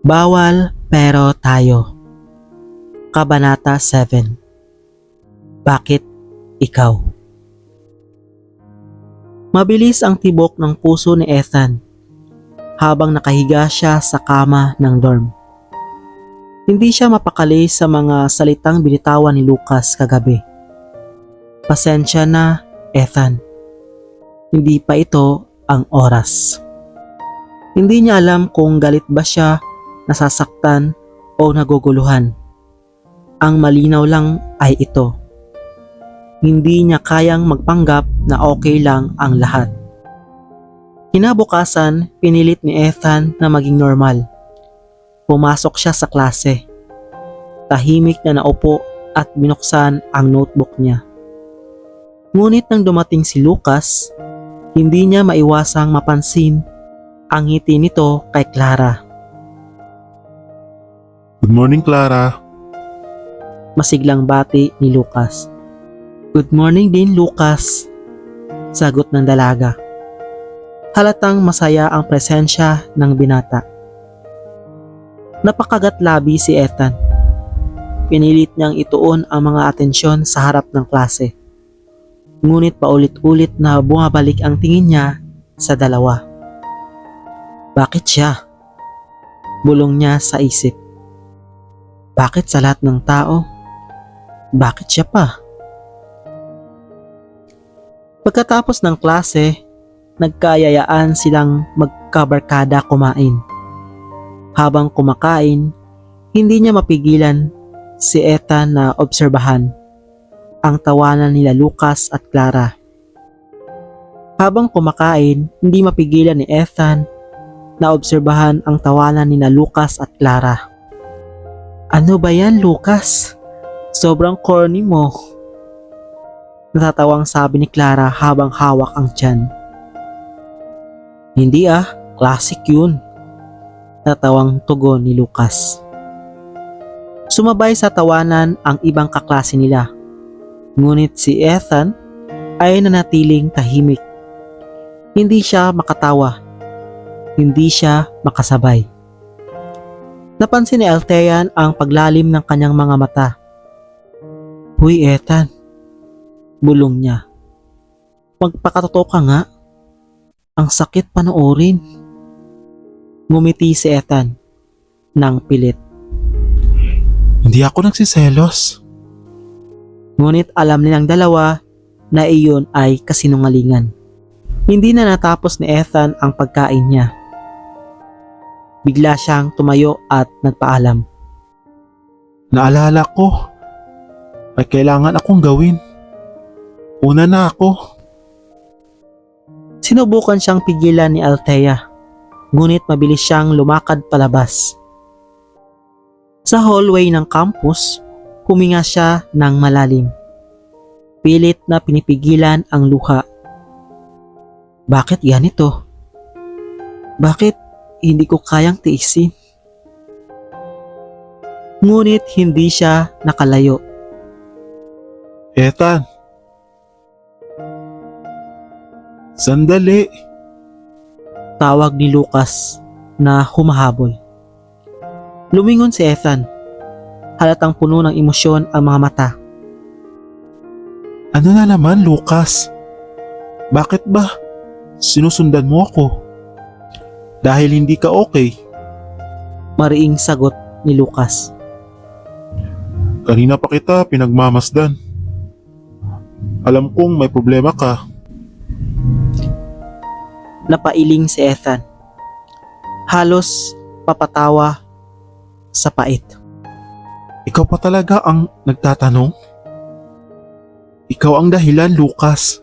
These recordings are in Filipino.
Bawal pero tayo. Kabanata 7 Bakit ikaw? Mabilis ang tibok ng puso ni Ethan habang nakahiga siya sa kama ng dorm. Hindi siya mapakali sa mga salitang binitawan ni Lucas kagabi. Pasensya na, Ethan. Hindi pa ito ang oras. Hindi niya alam kung galit ba siya, nasasaktan o naguguluhan. Ang malinaw lang ay ito. Hindi niya kayang magpanggap na okay lang ang lahat. Kinabukasan, pinilit ni Ethan na maging normal. Pumasok siya sa klase. Tahimik na naupo at binuksan ang notebook niya. Ngunit nang dumating si Lucas, hindi niya maiwasang mapansin ang ngiti nito kay Clara. Good morning, Clara. Masiglang bati ni Lucas. Good morning din Lucas, sagot ng dalaga. Halatang masaya ang presensya ng binata. Napakagat labi si Ethan. Pinilit niyang ituon ang mga atensyon sa harap ng klase. Ngunit paulit-ulit na bumabalik ang tingin niya sa dalawa. Bakit siya? Bulong niya sa isip. Bakit sa lahat ng tao? Bakit siya pa? Pagkatapos ng klase, nagkayayaan silang magkabarkada kumain. Habang kumakain, hindi niya mapigilan si Ethan na obserbahan ang tawanan nila Lucas at Clara. Habang kumakain, hindi mapigilan ni Ethan na obserbahan ang tawanan nina Lucas at Clara. Ano ba yan, Lucas? Sobrang corny mo. Natatawang sabi ni Clara habang hawak ang tiyan. Hindi ah, classic yun. Natawang tugon ni Lucas. Sumabay sa tawanan ang ibang kaklase nila. Ngunit si Ethan ay nanatiling tahimik. Hindi siya makatawa. Hindi siya makasabay. Napansin ni Altean ang paglalim ng kanyang mga mata. Huy Ethan, bulong niya. Magpakatotoo ka nga. Ang sakit panoorin. Ngumiti si Ethan ng pilit. Hindi ako nagsiselos. Ngunit alam nilang dalawa na iyon ay kasinungalingan. Hindi na natapos ni Ethan ang pagkain niya. Bigla siyang tumayo at nagpaalam. Naalala ko. May kailangan akong gawin. Una na ako. Sinubukan siyang pigilan ni Althea, ngunit mabilis siyang lumakad palabas. Sa hallway ng campus, huminga siya ng malalim. Pilit na pinipigilan ang luha. Bakit ganito? Bakit hindi ko kayang tiisin? Ngunit hindi siya nakalayo. Ethan. Sandali. Tawag ni Lucas na humahabol. Lumingon si Ethan. Halatang puno ng emosyon ang mga mata. Ano na naman, Lucas? Bakit ba? Sinusundan mo ako. Dahil hindi ka okay. Mariing sagot ni Lucas. Kanina pa kita pinagmamasdan. Alam kong may problema ka. Napailing si Ethan. Halos papatawa sa pait. Ikaw pa talaga ang nagtatanong? Ikaw ang dahilan, Lucas.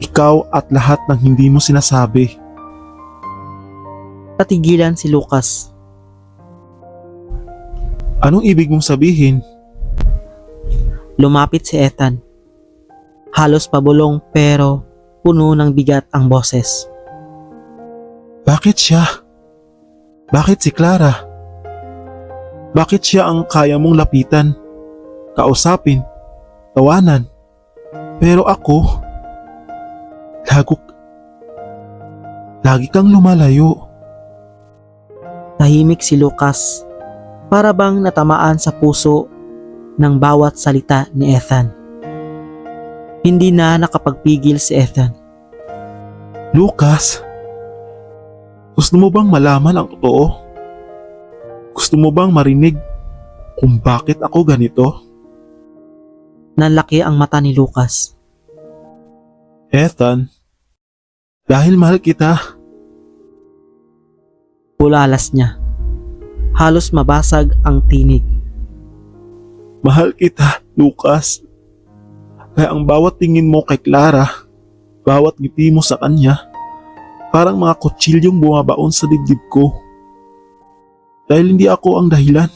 Ikaw at lahat ng hindi mo sinasabi. Natigilan si Lucas. Anong ibig mong sabihin? Lumapit si Ethan. Halos pabulong pero puno ng bigat ang boses. Bakit siya? Bakit si Clara? Bakit siya ang kaya mong lapitan, kausapin, tawanan? Pero ako, lago, lagi kang lumalayo. Tahimik si Lucas para bang natamaan sa puso ng bawat salita ni Ethan. Hindi na nakapagpigil si Ethan. Lucas, gusto mo bang malaman ang totoo? Gusto mo bang marinig kung bakit ako ganito? Nanlaki ang mata ni Lucas. Ethan, dahil mahal kita, Bulalas niya. Halos mabasag ang tinig. mahal kita, Lucas. Kaya ang bawat tingin mo kay Clara, bawat ngiti mo sa kanya, parang mga kutsilyong bumabaon sa dibdib ko. Dahil hindi ako ang dahilan.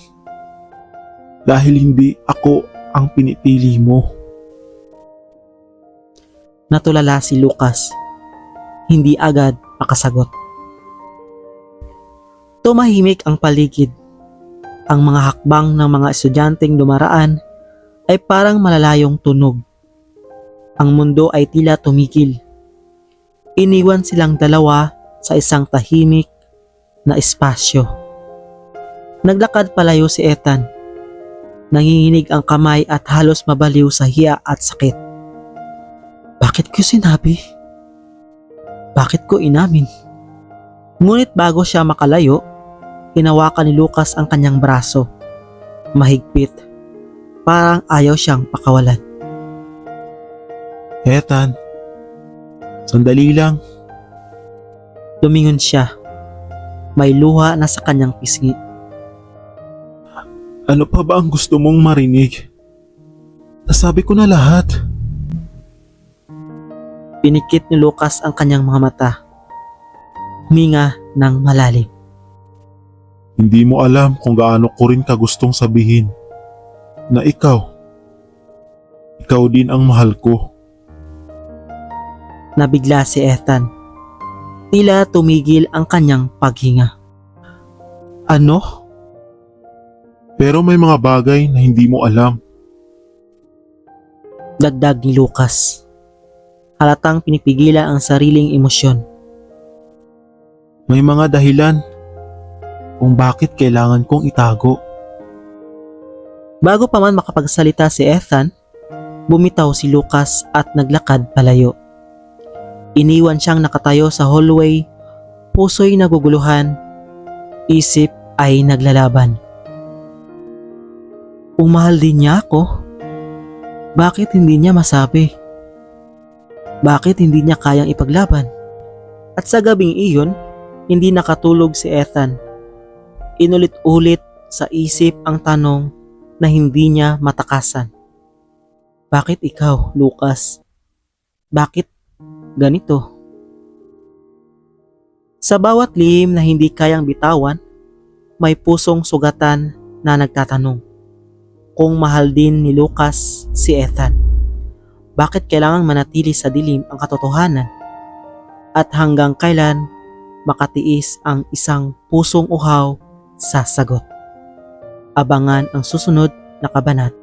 Dahil hindi ako ang pinipili mo. Natulala si Lucas. Hindi agad makasagot. Tumahimik ang paligid. Ang mga hakbang ng mga estudyanteng dumaraan ay parang malalayong tunog. Ang mundo ay tila tumigil. Iniwan silang dalawa sa isang tahimik na espasyo. Naglakad palayo si Ethan. Nanginginig ang kamay at halos mabaliw sa hiya at sakit. Bakit ko sinabi? Bakit ko inamin? Ngunit bago siya makalayo, hinawakan ni Lucas ang kanyang braso. Mahigpit. Parang ayaw siyang pakawalan. Ethan, sandali lang. Lumingon siya. May luha na sa kanyang pisngi. Ano pa ba ang gusto mong marinig? Nasabi ko na lahat. Pinikit ni Lucas ang kanyang mga mata. Huminga ng malalim. Hindi mo alam kung gaano ko rin ka gustong sabihin na ikaw, ikaw din ang mahal ko. Nabigla si Ethan. Tila tumigil ang kanyang paghinga. Ano? Pero may mga bagay na hindi mo alam. Dagdag ni Lucas. Halatang pinipigilan ang sariling emosyon. May mga dahilan kung bakit kailangan kong itago. Bago pa man makapagsalita si Ethan, bumitaw si Lucas at naglakad palayo. Iniwan siyang nakatayo sa hallway, puso'y naguguluhan, isip ay naglalaban. Kung mahal din niya ako, bakit hindi niya masabi? Bakit hindi niya kayang ipaglaban? At sa gabing iyon, hindi nakatulog si Ethan. Inulit-ulit sa isip ang tanong na hindi niya matakasan. Bakit ikaw, Lucas? Bakit ganito? Sa bawat lihim na hindi kayang bitawan, may pusong sugatan na nagtatanong kung mahal din ni Lucas si Ethan. Bakit kailangang manatili sa dilim ang katotohanan? At hanggang kailan makatiis ang isang pusong uhaw sa sagot? Abangan ang susunod na kabanat